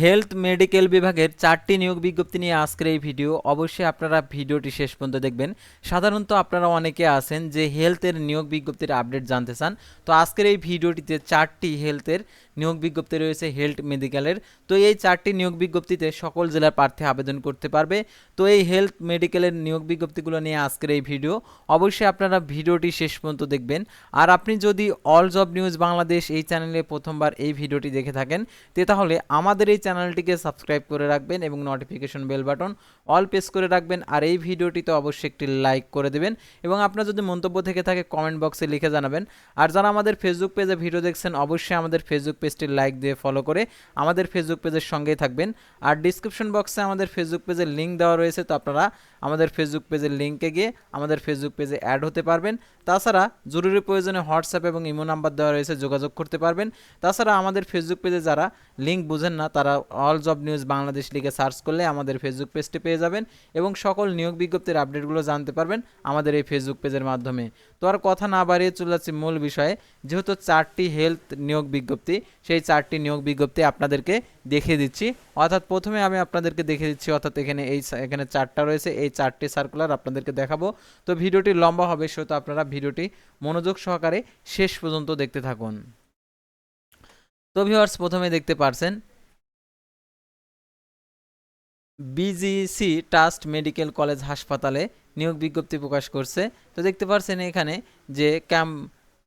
Health medical বিভাগের চারটি নিয়োগ বিজ্ঞপ্তি নিয়ে আজকের এই ভিডিও। অবশ্যই আপনারা ভিডিওটি শেষ পর্যন্ত দেখবেন। সাধারণত আপনারা অনেকে আছেন যে হেলথের নিয়োগ বিজ্ঞপ্তির আপডেট জানতে চান। তো আজকের এই ভিডিওটিতে চারটি হেলথের নিয়োগ বিজ্ঞপ্তি রয়েছে হেলথ মেডিকেলের। তো এই চারটি নিয়োগ বিজ্ঞপ্তিতে সকল জেলার প্রার্থী আবেদন করতে পারবে। তো এই হেলথ মেডিকেলের নিয়োগ বিজ্ঞপ্তিগুলো নিয়ে আজকের এই ভিডিও। অবশ্যই আপনারা ভিডিওটি শেষ পর্যন্ত দেখবেন। আর আপনি যদি অল জব নিউজ বাংলাদেশ এই চ্যানেলে প্রথমবার এই ভিডিওটি দেখে থাকেন, তে তাহলে আমাদের এই চ্যানেলটিকে সাবস্ক্রাইব করে রাখবেন এবং notification bell button all press করে রাখবেন। আর এই ভিডিওটিতে অবশ্যই একটি লাইক করে দেবেন এবং আপনার যদি মন্তব্য থেকে থাকে কমেন্ট বক্সে লিখে জানাবেন। আর যারা আমাদের ফেসবুক পেজে ভিডিও দেখছেন, অবশ্যই আমাদের ফেসবুক পেজটি লাইক দিয়ে ফলো করে আমাদের ফেসবুক পেজের সঙ্গেই থাকবেন। আর ডিসক্রিপশন বক্সে আমাদের ফেসবুক পেজের লিঙ্ক দেওয়া রয়েছে, তো আপনারা আমাদের ফেসবুক পেজের লিঙ্কে গিয়ে আমাদের ফেসবুক পেজে অ্যাড হতে পারবেন। তাছাড়া জরুরি প্রয়োজনে হোয়াটসঅ্যাপ এবং ইমো নাম্বার দেওয়া রয়েছে, যোগাযোগ করতে পারবেন। তাছাড়া আমাদের ফেসবুক পেজে যারা লিঙ্ক বুঝেন না, তারা অল জব নিউজ বাংলাদেশ লিখে সার্চ করলে আমাদের ফেসবুক পেজটি পেয়ে যাবেন এবং সকল নিয়োগ বিজ্ঞপ্তির আপডেটগুলো জানতে পারবেন আমাদের এই ফেসবুক পেজের মাধ্যমে। তো আর কথা না বাড়িয়ে চলে যাচ্ছি মূল বিষয়ে, যেহেতু চারটি হেলথ নিয়োগ বিজ্ঞপ্তি, সেই চারটি নিয়োগ বিজ্ঞপ্তি আপনাদেরকে দেখিয়ে দিচ্ছি। অর্থাৎ প্রথমে আমি আপনাদেরকে দেখিয়ে দিচ্ছি, অর্থাৎ এখানে এই এখানে চারটা রয়েছে, এই চারটি সার্কুলার আপনাদেরকে দেখাবো। তো ভিডিওটি লম্বা হবে, সেহেতু আপনারা ভিডিওটি মনোযোগ সহকারে শেষ পর্যন্ত দেখতে থাকুন। তো ভিউয়ার্স প্রথমে দেখতে পারছেন বিজিসি ট্রাস্ট মেডিকেল কলেজ হাসপাতালে নিয়োগ বিজ্ঞপ্তি প্রকাশ করছে। তো দেখতে পারছেন এখানে যে camp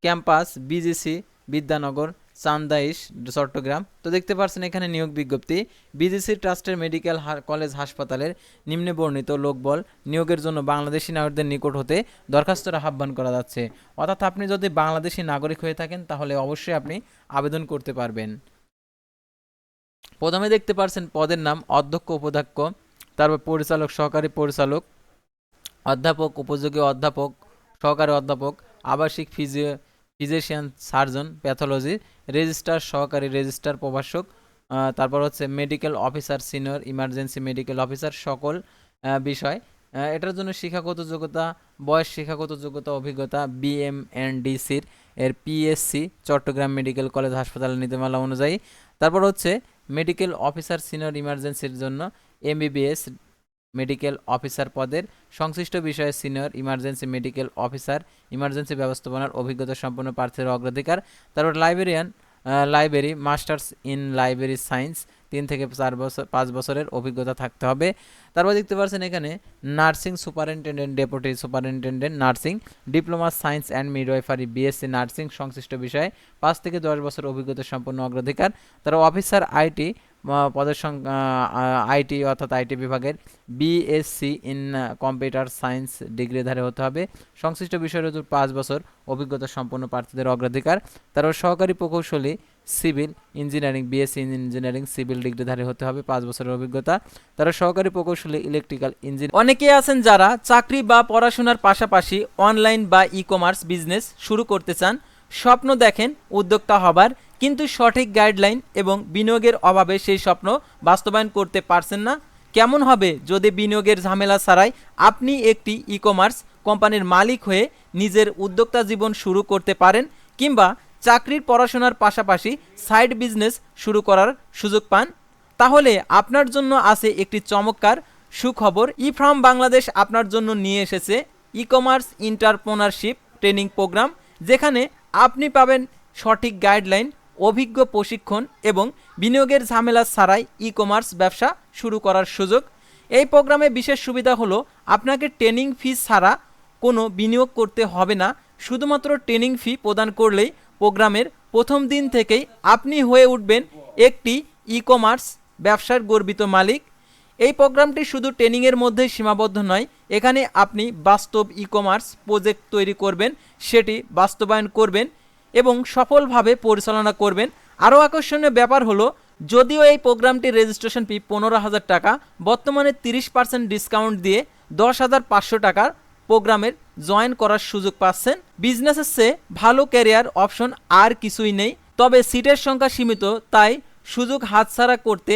campus BGC Bidyanagar, Chandaish, Chattogram, তো দেখতে পারছেন এখানে নিয়োগ বিজ্ঞপ্তি। বিজিসি ট্রাস্টের মেডিকেল কলেজ হাসপাতালের নিম্নে বর্ণিত লোকবল নিয়োগের জন্য বাংলাদেশি নাগরিকদের নিকট হতে দরখাস্তর আহ্বান করা যাচ্ছে। অর্থাৎ আপনি যদি বাংলাদেশি নাগরিক হয়ে থাকেন, তাহলে অবশ্যই আপনি আবেদন করতে পারবেন। প্রথমে দেখতে পারছেন পদের নাম অধ্যক্ষ উপাধ্যক্ষ, তারপর পরিচালক, সহকারী পরিচালক, অধ্যাপক, উপযোগী অধ্যাপক, সহকারী অধ্যাপক, আবাসিক physio, physician surgeon, pathology, registrar, সহকারী রেজিস্ট্রার, প্রভাষক তারপর হচ্ছে medical officer, senior emergency medical officer, সকল বিষয়। এটার জন্য শিক্ষাগত যোগ্যতা, বয়স শিক্ষাগত যোগ্যতা, অভিজ্ঞতা বিএমএনডিসির এর পিএসসি চট্টগ্রাম মেডিকেল কলেজ হাসপাতালের নীতিমালা অনুযায়ী। তারপর হচ্ছে মেডিকেল অফিসার সিনিয়র ইমার্জেন্সির জন্য এমবিবিএস মেডিকেল অফিসার পদের সংশ্লিষ্ট বিষয়ে senior emergency medical officer emergency ব্যবস্থাপনার অভিজ্ঞতা সম্পন্ন প্রার্থীর অগ্রাধিকার। তারপর librarian library, masters in library science তিন থেকে চার বছর, পাঁচ বছরের অভিজ্ঞতা থাকতে হবে। তারপর দেখতে পাচ্ছেন এখানে, nursing superintendent, deputy superintendent nursing, diploma science and midwifery, BSc nursing, সংশ্লিষ্ট বিষয়ে পাঁচ থেকে দশ বছর অভিজ্ঞতা সম্পন্ন অগ্রাধিকার। তারা অফিসার আইটি পদের সংখ্যা আইটি অর্থাৎ আইটি বিভাগের বিএসসি ইন কম্পিউটার সায়েন্স ডিগ্রিধারী হতে হবে। সংশ্লিষ্ট বিষয়ের পাঁচ বছর অভিজ্ঞতা সম্পন্ন প্রার্থীদের অগ্রাধিকার। তারপর সহকারী প্রকৌশলী civil engineering, BSc engineering, civil ডিগ্রিধারী হতে হবে পাঁচ বছরের অভিজ্ঞতা। তারা সহকারী প্রকৌশলী, ইলেকট্রিক্যাল ইঞ্জিনিয়ার। অনেকে আছেন যারা চাকরি বা পড়াশোনার পাশাপাশি অনলাইন বা ই কমার্স বিজনেস শুরু করতে চান। স্বপ্ন দেখেন উদ্যোক্তা হবার, কিন্তু সঠিক গাইডলাইন এবং বিনিয়োগের অভাবে সেই স্বপ্ন বাস্তবায়ন করতে পারছেন না। কেমন হবে যদি বিনিয়োগের ঝামেলা ছাড়াই আপনি একটি ই কমার্স কোম্পানির মালিক হয়ে নিজের উদ্যোক্তা জীবন শুরু করতে পারেন, কিংবা চাকরির পড়াশোনার পাশাপাশি সাইড বিজনেস শুরু করার সুযোগ পান। তাহলে আপনার জন্য আছে একটি চমৎকার সুখবর। ই বাংলাদেশ আপনার জন্য নিয়ে এসেছে e commerce entrepreneurship training program যেখানে আপনি পাবেন সঠিক গাইডলাইন অভিজ্ঞ প্রশিক্ষণ এবং বিনিয়োগের ঝামেলা ছাড়াই ই কমার্স ব্যবসা শুরু করার সুযোগ। এই প্রোগ্রামে বিশেষ সুবিধা হলো আপনাকে ট্রেনিং ফি ছাড়া কোনো বিনিয়োগ করতে হবে না। শুধুমাত্র ট্রেনিং ফি প্রদান করলেই প্রোগ্রামের প্রথম দিন থেকেই আপনি হয়ে উঠবেন একটি ই কমার্স ব্যবসার গর্বিত মালিক। এই প্রোগ্রামটি শুধু ট্রেনিংয়ের মধ্যেই সীমাবদ্ধ নয়, এখানে আপনি বাস্তব ই কমার্স প্রজেক্ট তৈরি করবেন, সেটি বাস্তবায়ন করবেন এবং সফলভাবে পরিচালনা করবেন। আরও আকর্ষণীয় ব্যাপার হলো, যদিও এই প্রোগ্রামটির রেজিস্ট্রেশন ফি পনেরো হাজার টাকা, বর্তমানে তিরিশ পার্সেন্ট ডিসকাউন্ট দিয়ে দশ হাজার পাঁচশো টাকার প্রোগ্রামের জয়েন করার সুযোগ পাচ্ছেন। বিজনেসের চেয়ে ভালো ক্যারিয়ার অপশন আর কিছুই নেই, তবে সিটের সংখ্যা সীমিত, তাই সুযোগ হাতছাড়া করতে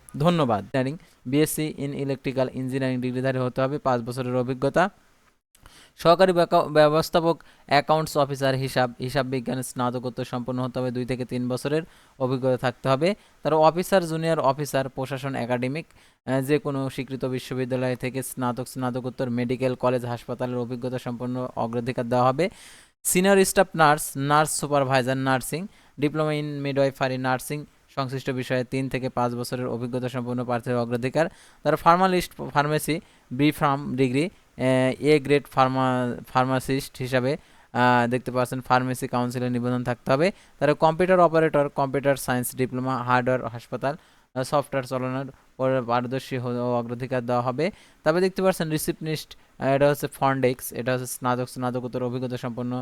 ধন্যবাদ। Engineering BSc in electrical engineering ডিগ্রিধারী হতে হবে, পাঁচ বছরের অভিজ্ঞতা। সহকারী ব্যবস্থাপক অ্যাকাউন্টস অফিসার হিসাব হিসাব বিজ্ঞানের স্নাতকোত্তর সম্পন্ন হতে হবে, দুই থেকে তিন বছরের অভিজ্ঞতা থাকতে হবে। তার অফিসার জুনিয়র অফিসার প্রশাসন একাডেমিক যে কোনো স্বীকৃত বিশ্ববিদ্যালয় থেকে স্নাতক, স্নাতকোত্তর মেডিকেল কলেজ হাসপাতালের অভিজ্ঞতা সম্পন্ন অগ্রাধিকার দেওয়া হবে। Senior staff nurse nurse supervisor nursing diploma in midwifery nursing সংশ্লিষ্ট বিষয়ে তিন থেকে পাঁচ বছরের অভিজ্ঞতা সম্পন্ন প্রার্থীর অগ্রাধিকার। তার pharmacist pharmacy, B pharm degree, A grade pharma, pharmacist হিসাবে দেখতে পাচ্ছেন ফার্মেসি কাউন্সিলের নিবন্ধন থাকতে হবে। তারা computer operator, computer science diploma, hardware হাসপাতাল সফটওয়্যার চালানোর পরে পারদর্শী অগ্রাধিকার দেওয়া হবে। তবে দেখতে পাচ্ছেন রিসিপনিস্ট এটা হচ্ছে ফন্ডেক্স, এটা হচ্ছে স্নাতক, স্নাতকোত্তর অভিজ্ঞতা সম্পন্ন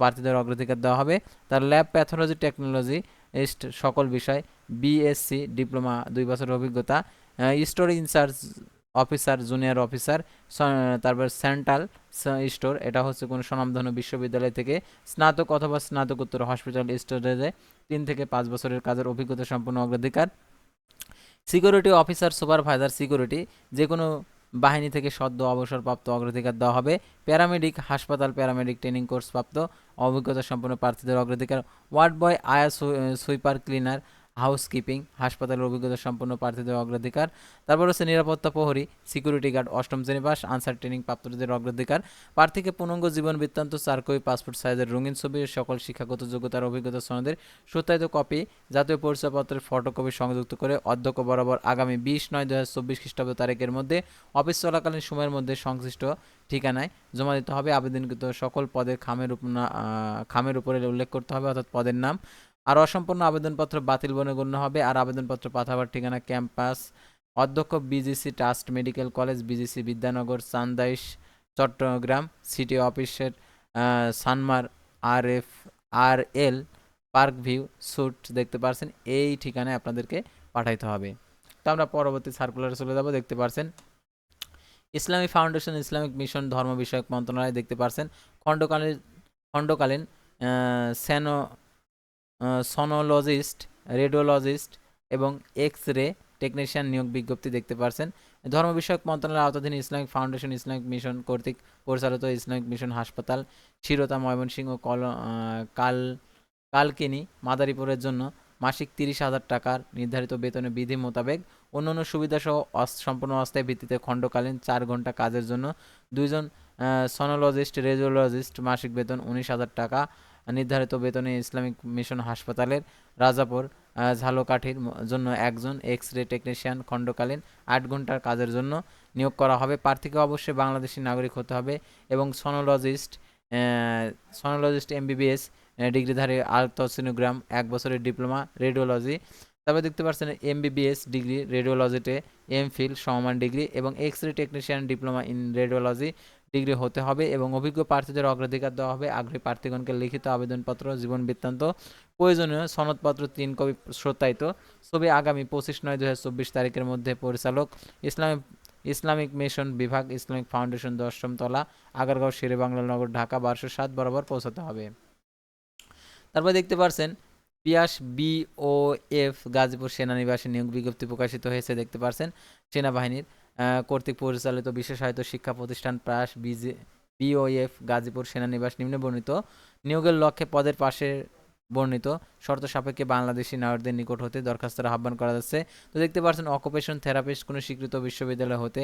প্রার্থীদের অগ্রাধিকার দেওয়া হবে। তার ল্যাব প্যাথোলজি টেকনোলজি ইস্ট সকল বিষয় বিএসসি ডিপ্লোমা, দুই বছরের অভিজ্ঞতা store in charge officer junior officer তারপর সেন্ট্রাল স্টোর এটা হচ্ছে কোনো স্বনামধন্য বিশ্ববিদ্যালয় থেকে স্নাতক অথবা স্নাতকোত্তর হসপিটাল স্টোরেজে তিন থেকে পাঁচ বছরের কাজের অভিজ্ঞতা সম্পন্ন অগ্রাধিকার। সিকিউরিটি অফিসার সুপারভাইজার সিকিউরিটি যে কোনো বাহিনী থেকে সদ্য অবসরপ্রাপ্ত অগ্রাধিকার দেওয়া হবে। প্যারামেডিক হাসপাতাল প্যারামেডিক ট্রেনিং কোর্সপ্রাপ্ত অভিজ্ঞতা সম্পন্ন প্রার্থীদের অগ্রাধিকার। ওয়ার্ড বয় আয়া সুইপার ক্লিনার হাউসকিপিং, হাসপাতালের অভিজ্ঞতা সম্পন্ন প্রার্থীদের অগ্রাধিকার, তারপর হচ্ছে নিরাপত্তা প্রহরী, সিকিউরিটি গার্ড, অষ্টম শ্রেণি পাস, আনসার ট্রেনিং প্রাপ্তদের অগ্রাধিকার, প্রার্থীকে পূর্ণাঙ্গ জীবন বৃত্তান্ত চার কপি পাসপোর্ট সাইজের রঙিন ছবি, সকল শিক্ষাগত যোগ্যতার অভিজ্ঞতা সনদের সত্যায়িত কপি, জাতীয় পরিচয়পত্রের ফটোকপি সংযুক্ত করে অধ্যক্ষ বরাবর আগামী বিশ নয় দু হাজার চব্বিশ খ্রিস্টাব্দ তারিখের মধ্যে অফিস চলাকালীন সময়ের মধ্যে সংশ্লিষ্ট ঠিকানায় জমা দিতে হবে। আবেদনকৃত সকল পদের খামের খামের উপরে উল্লেখ করতে হবে, অর্থাৎ পদের নাম আর অসম্পূর্ণ আবেদনপত্র বাতিল বলে গণ্য হবে। আর আবেদনপত্র পাঠাবার ঠিকানা ক্যাম্পাস অধ্যক্ষ BGC trust medical college, BGC Bidyanagar Chandaish Chattogram, city অফিসের Sanmar R F R L park view suite দেখতে পারছেন। এই ঠিকানায় আপনাদেরকে পাঠাইতে হবে। তো আমরা পরবর্তী সার্কুলারে চলে যাব। দেখতে পারছেন, ইসলামী ফাউন্ডেশন, ইসলামিক মিশন, ধর্ম বিষয়ক মন্ত্রণালয় দেখতে পারছেন। খণ্ডকালীন খণ্ডকালীন স্যানো সনোলজিস্ট রেডিওলজিস্ট এবং এক্স রে টেকনিশিয়ান নিয়োগ বিজ্ঞপ্তি দেখতে পারছেন। ধর্ম বিষয়ক মন্ত্রণালয়ের আওতাধীন ইসলামিক ফাউন্ডেশন, ইসলামিক মিশন কর্তৃক পরিচালিত ইসলামিক মিশন হাসপাতাল, শিরোতা, ময়মনসিংহ, কল কাল, কালকিনি, মাদারীপুরের জন্য মাসিক তিরিশ হাজার টাকার নির্ধারিত বেতনে বিধি মোতাবেক অন্যান্য সুবিধাসহ সম্পূর্ণ অস্থায়ী ভিত্তিতে খণ্ডকালীন চার ঘণ্টা কাজের জন্য দুইজন সনোলজিস্ট রেডিওলজিস্ট মাসিক বেতন উনিশ হাজার টাকা নির্ধারিত বেতনে ইসলামিক মিশন হাসপাতালের রাজাপুর ঝালকাঠির জন্য একজন এক্স রে টেকনিশিয়ান খণ্ডকালীন আট ঘণ্টার কাজের জন্য নিয়োগ করা হবে। প্রার্থীকে অবশ্যই বাংলাদেশি নাগরিক হতে হবে এবং সনোলজিস্ট সনোলজিস্ট এমবিবিএস ডিগ্রিধারী আলট্রাসোনোগ্রাম এক বছরের ডিপ্লোমা রেডিওলজি। তারপরে দেখতে পাচ্ছেন এমবিবিএস ডিগ্রি রেডিওলজিতে এমফিল সমমান ডিগ্রি এবং x ray technician diploma in radiology degree হতে হবে এবং অভিজ্ঞ প্রার্থীদের অগ্রাধিকার দেওয়া হবে। আগ্রহী প্রার্থীগণকে লিখিত আবেদনপত্র, জীবন বৃত্তান্ত, প্রয়োজনীয় সনদপত্র তিন কপি সত্যায়িত ছবি আগামী পঁচিশ নয় দু তারিখের মধ্যে পরিচালক ইসলামিক ইসলামিক মিশন বিভাগ, ইসলামিক ফাউন্ডেশন দশম তলা, আগারগাঁও শেরে বাংলা নগর, ঢাকা, বারোশো সাত বরাবর পৌঁছাতে হবে। তারপর দেখতে পারছেন, পিয়াস বিওএফ গাজীপুর সেনানিবাসে নিয়োগ বিজ্ঞপ্তি প্রকাশিত হয়েছে, দেখতে পারছেন। সেনাবাহিনীর কর্তৃক পরিচালিত বিশেষায়িত শিক্ষা প্রতিষ্ঠান প্রাস, বিজে, বিওএফ, গাজীপুর সেনানিবাস নিম্নে বর্ণিত। নিয়োগের লক্ষ্যে পদের পাশে বর্ণিত। শর্ত সাপেক্ষে বাংলাদেশি নাগরিকদের নিকট হতে দরখাস্তের আহ্বান করা যাচ্ছে। তো দেখতে পাচ্ছেন অকুপেশন থেরাপিস্ট কোনো স্বীকৃত বিশ্ববিদ্যালয় হতে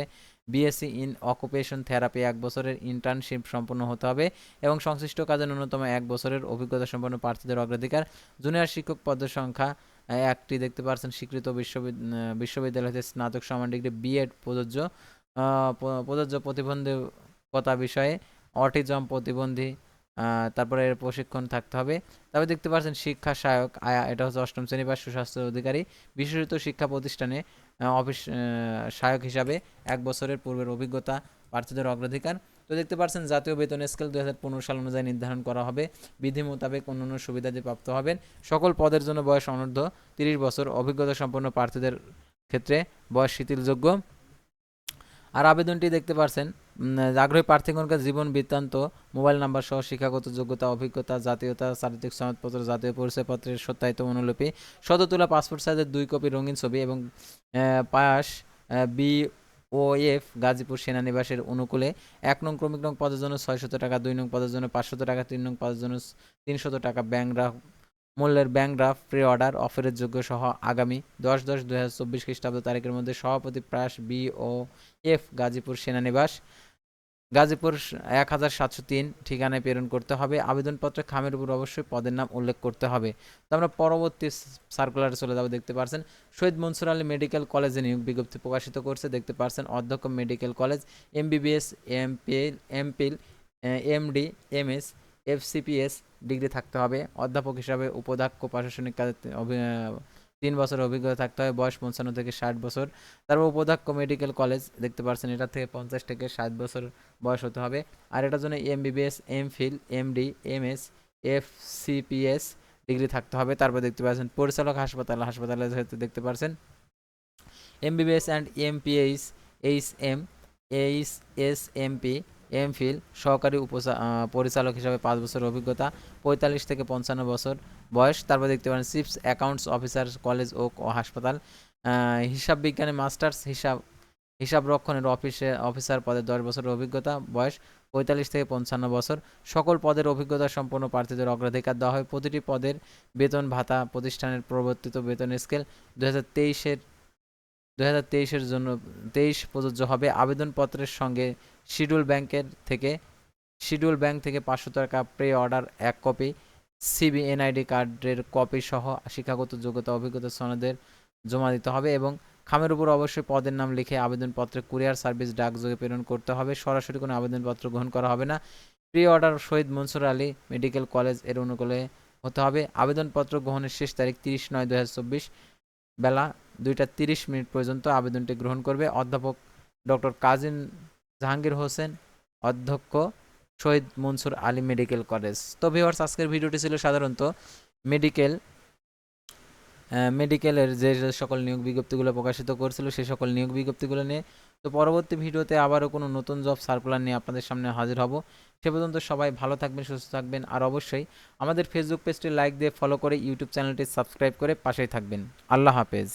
বিএসসি ইন অকুপেশন থেরাপি এক বছরের ইন্টার্নশিপ সম্পন্ন হতে হবে এবং সংশ্লিষ্ট কাজে ন্যূনতম এক বছরের অভিজ্ঞতা সম্পন্ন প্রার্থীদের অগ্রাধিকার। জুনিয়র শিক্ষক পদের সংখ্যা একটি দেখতে পাচ্ছেন স্বীকৃত বিশ্ববিদ্যালয় হতে স্নাতক সমান ডিগ্রি বিএড প্রযোজ্য। প্রযোজ্য প্রতিবন্ধকতা বিষয়ে অটিজম প্রতিবন্ধী তারপরে এর প্রশিক্ষণ থাকতে হবে। তারপরে দেখতে পাচ্ছেন শিক্ষা সহায়ক, আয়া, এটা হচ্ছে অষ্টম শ্রেণি বা সুস্বাস্থ্য অধিকারী। বিশেষিত শিক্ষা প্রতিষ্ঠানে অফিস সহায়ক হিসাবে এক বছরের পূর্বের অভিজ্ঞতা প্রার্থীদের অগ্রাধিকার। তো দেখতে পাচ্ছেন জাতীয় বেতন স্কেল দুই হাজার পনেরো সাল অনুযায়ী নির্ধারণ করা হবে। বিধি মোতাবেক অন্যান্য সুবিধাদি প্রাপ্ত হবেন, সকল পদের জন্য বয়স অনূর্ধ্ব তিরিশ বছর, অভিজ্ঞতা সম্পন্ন প্রার্থীদের ক্ষেত্রে বয়স শিথিলযোগ্য। আর আবেদনটি দেখতে পারছেন আগ্রহী প্রার্থীগণকে জীবন বৃত্তান্ত, মোবাইল নাম্বার সহ শিক্ষাগত যোগ্যতা, অভিজ্ঞতা, জাতীয়তা চারিত্রিক সনদপত্র, জাতীয় পরিচয়পত্রের সত্যায়িত অনুলিপি শত তোলা পাসপোর্ট সাইজের দুই কপি রঙিন ছবি এবং পায়াস বি ও এফ গাজীপুর সেনানিবাসের অনুকূলে এক নং ক্রমিক নং পদের জন্য ছয়শত টাকা, দুই নং পদের জন্য পাঁচশত টাকা, তিন নং পদের জন্য তিনশত টাকা ব্যাংক ড্রাফট মূল্যের ব্যাংক ড্রাফট, প্রি অর্ডার অফারের যোগ্য সহ আগামী দশ দশ দুই হাজার চব্বিশ খ্রিস্টাব্দ তারিখের মধ্যে সভাপতি প্রাস বি ও এফ গাজীপুর সেনানিবাস। গাজীপুর এক হাজার সাতশো তিন ঠিকানায় প্রেরণ করতে হবে। আবেদনপত্রে খামের উপর অবশ্যই পদের নাম উল্লেখ করতে হবে। তো আমরা পরবর্তী সার্কুলারে চলে যাব, দেখতে পারছেন। শহীদ মনসুর আলী মেডিকেল কলেজে নিয়োগ বিজ্ঞপ্তি প্রকাশিত করছে। দেখতে পারছেন, অধ্যক্ষ medical college, MBBS, MPL MPhil MD, MS, FCPS degree থাকতে হবে। অধ্যাপক হিসাবে উপাধ্যক্ষ প্রশাসনিক কাজে তিন বছর অভিজ্ঞতা থাকতে হবে বয়স পঞ্চান্ন থেকে ষাট বছর। তারপর উপাধ্যক্ষ মেডিকেল কলেজ দেখতে পাচ্ছেন এটা থেকে পঞ্চাশ থেকে ষাট বছর বয়স হতে হবে। আর এটার জন্য M BBS MBBS MPhil MD MS FCPS degree থাকতে হবে। তারপর দেখতে পাচ্ছেন, পরিচালক হাসপাতাল, হাসপাতালে হয়তো দেখতে পাচ্ছেন MBBS and M MPH H M H S MP MPhil সহকারী উপসা- পরিচালক হিসাবে পাঁচ বছর অভিজ্ঞতা, পঁয়তাল্লিশ থেকে পঞ্চান্ন বছর। বয়স, তারপর দেখতে পারেন চিপস অ্যাকাউন্টস অফিসার, কলেজ ও হাসপাতাল। হিসাব বিজ্ঞানে, মাস্টার্স, হিসাব হিসাব রক্ষণের অফিসে, অফিসার পদে দশ বছরের অভিজ্ঞতা, বয়স পঁয়তাল্লিশ থেকে পঞ্চান্ন বছর। সকল পদের অভিজ্ঞতা সম্পন্ন প্রার্থীদের অগ্রাধিকার দেওয়া হয়। প্রতিটি পদের বেতন ভাতা প্রতিষ্ঠানের প্রবর্তিত বেতন স্কেল দু হাজার তেইশের দু হাজার তেইশের জন্য তেইশ প্রযোজ্য হবে। আবেদনপত্রের সঙ্গে শিডিউল ব্যাংকের থেকে, শিডিউল ব্যাংক থেকে পাঁচশো টাকা প্রে অর্ডার এক কপি। সিবি, এনআইডি কার্ডের কপি সহ শিক্ষাগত যোগ্যতা, অভিজ্ঞতা সনদের জমা দিতে হবে এবং খামের উপর অবশ্যই পদের নাম লিখে আবেদনপত্রে কুরিয়ার সার্ভিস ডাকযোগে প্রেরণ করতে হবে। সরাসরি কোনো আবেদনপত্র গ্রহণ করা হবে না। Pre order Shahid Mansur Ali medical কলেজের অনুকূলে হতে হবে। আবেদনপত্র গ্রহণের শেষ তারিখ তিরিশ নয় দু বেলা দুইটা তিরিশ মিনিট পর্যন্ত আবেদনটি গ্রহণ করবে। অধ্যাপক ডক্টর কাজিন জাহাঙ্গীর হোসেন, অধ্যক্ষ শহীদ মনসুর আলী মেডিকেল কলেজ। তো ভিওয়ার্স আজকের ভিডিওটি ছিল সাধারণত মেডিকেল মেডিকেলের যে সকল নিয়োগ বিজ্ঞপ্তিগুলো প্রকাশিত করছিল, সেই সকল নিয়োগ বিজ্ঞপ্তিগুলো নিয়ে তো পরবর্তী ভিডিওতে আবারও কোনো নতুন জব সার্কুলার নিয়ে আপনাদের সামনে হাজির হব। সে পর্যন্ত সবাই ভালো থাকবেন, সুস্থ থাকবেন, আর অবশ্যই আমাদের ফেসবুক পেজটি লাইক দিয়ে ফলো করে ইউটিউব চ্যানেলটি সাবস্ক্রাইব করে পাশেই থাকবেন। আল্লাহ হাফেজ।